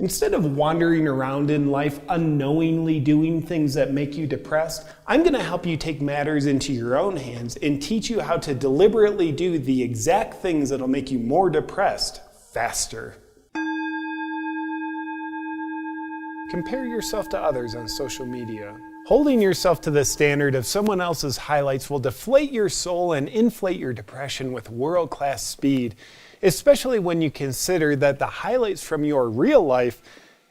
Instead of wandering around in life unknowingly doing things that make you depressed, I'm going to help you take matters into your own hands and teach you how to deliberately do the exact things that'll make you more depressed faster. Compare yourself to others on social media. Holding yourself to the standard of someone else's highlights will deflate your soul and inflate your depression with world class speed especially when you consider that the highlights from your real life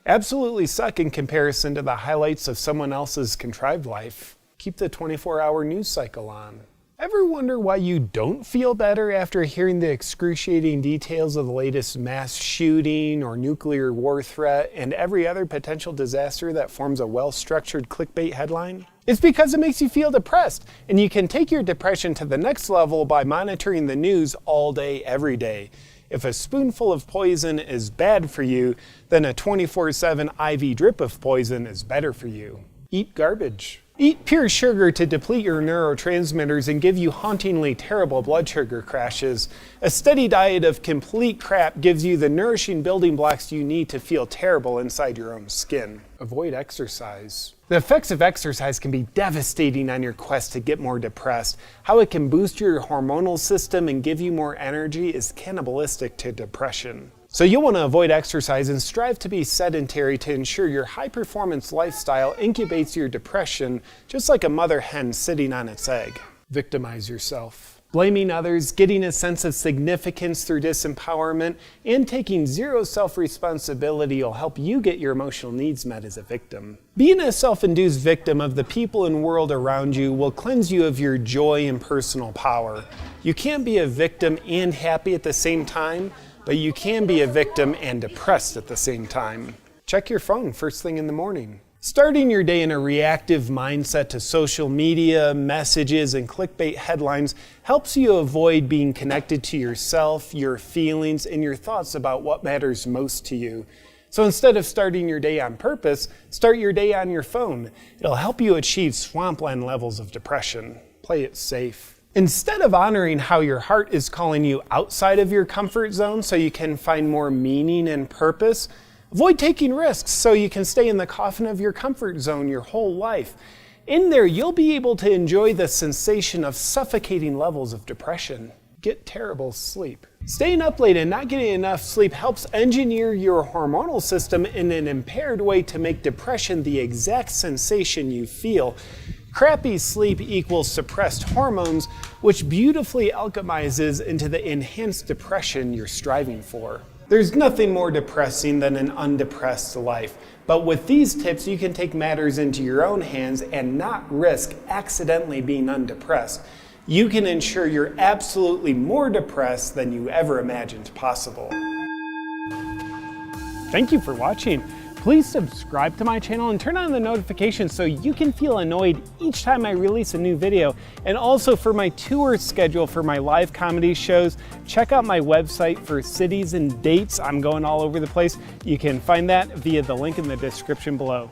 absolutely suck in comparison to the highlights of someone else's contrived life. Keep the 24 hour news cycle on. Ever wonder why you don't feel better after hearing the excruciating details of the latest mass shooting or nuclear war threat and every other potential disaster that forms a well structured clickbait headline? It's because it makes you feel depressed, and you can take your depression to the next level by monitoring the news all day, every day. If a spoonful of poison is bad for you, then a 24 7 IV drip of poison is better for you. Eat garbage. Eat pure sugar to deplete your neurotransmitters and give you hauntingly terrible blood sugar crashes. A steady diet of complete crap gives you the nourishing building blocks you need to feel terrible inside your own skin. Avoid exercise. The effects of exercise can be devastating on your quest to get more depressed. How it can boost your hormonal system and give you more energy is cannibalistic to depression. So you'll want to avoid exercise and strive to be sedentary to ensure your high performance lifestyle incubates your depression just like a mother hen sitting on its egg. Victimize yourself. Blaming others, getting a sense of significance through disempowerment, and taking zero self responsibility will help you get your emotional needs met as a victim. Being a self induced victim of the people and world around you will cleanse you of your joy and personal power. You can't be a victim and happy at the same time but you can be a victim and depressed at the same time. Check your phone first thing in the morning. Starting your day in a reactive mindset to social media, messages, and clickbait headlines helps you avoid being connected to yourself, your feelings, and your thoughts about what matters most to you. So instead of starting your day on purpose, start your day on your phone. It'll help you achieve swampland levels of depression. Play it safe. Instead of honoring how your heart is calling you outside of your comfort zone so you can find more meaning and purpose, avoid taking risks so you can stay in the coffin of your comfort zone your whole life. In there, you'll be able to enjoy the sensation of suffocating levels of depression. Get terrible sleep. Staying up late and not getting enough sleep helps engineer your hormonal system in an impaired way to make depression the exact sensation you feel. Crappy sleep equals suppressed hormones, which beautifully alchemizes into the enhanced depression you're striving for. There's nothing more depressing than an undepressed life, but with these tips, you can take matters into your own hands and not risk accidentally being undepressed. You can ensure you're absolutely more depressed than you ever imagined possible. Thank you for watching. Please subscribe to my channel and turn on the notifications so you can feel annoyed each time I release a new video. And also for my tour schedule for my live comedy shows, check out my website for cities and dates. I'm going all over the place. You can find that via the link in the description below.